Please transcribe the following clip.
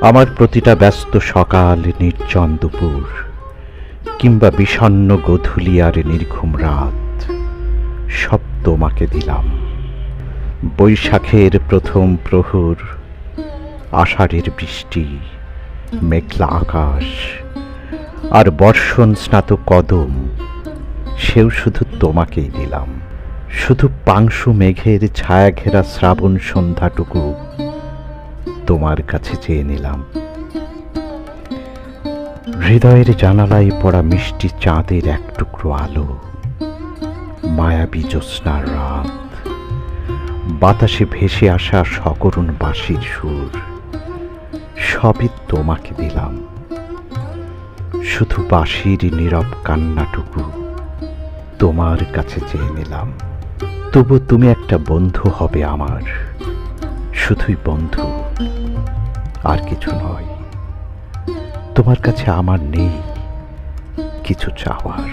আমার প্রতিটা ব্যস্ত সকাল, নির্জন দুপুর, কিংবা বিষণ্ণ গধূলি আর নির্ঘুম রাত সব তোমাকে দিলাম। বৈশাখের প্রথম প্রহর, আষাঢ়ের বৃষ্টি, মেঘলা আকাশ, আর বর্ষণ স্নাত কদম, সেও শুধু তোমাকেই দিলাম। শুধু পাংশু মেঘের ছায়া ঘেরা শ্রাবণ সন্ধ্যাটুকু তোমার কাছে চেয়ে নিলাম। হৃদয়ের জানালায় পড়া মিষ্টি চাঁদের এক টুকরো আলো, মায়াবী জ্যোৎস্নার রাত, বাতাসে ভেসে আসা সকরুণ বাঁশির সুর, সবই তোমাকে দিলাম। শুধু বাঁশির নীরব কান্নাটুকু তোমার কাছে চেয়ে নিলাম। তবু তুমি একটা বন্ধু হবে আমার। শুধুই বন্ধু, আর কিছু নয়। তোমার কাছে আমার নেই কিছু চাওয়ার।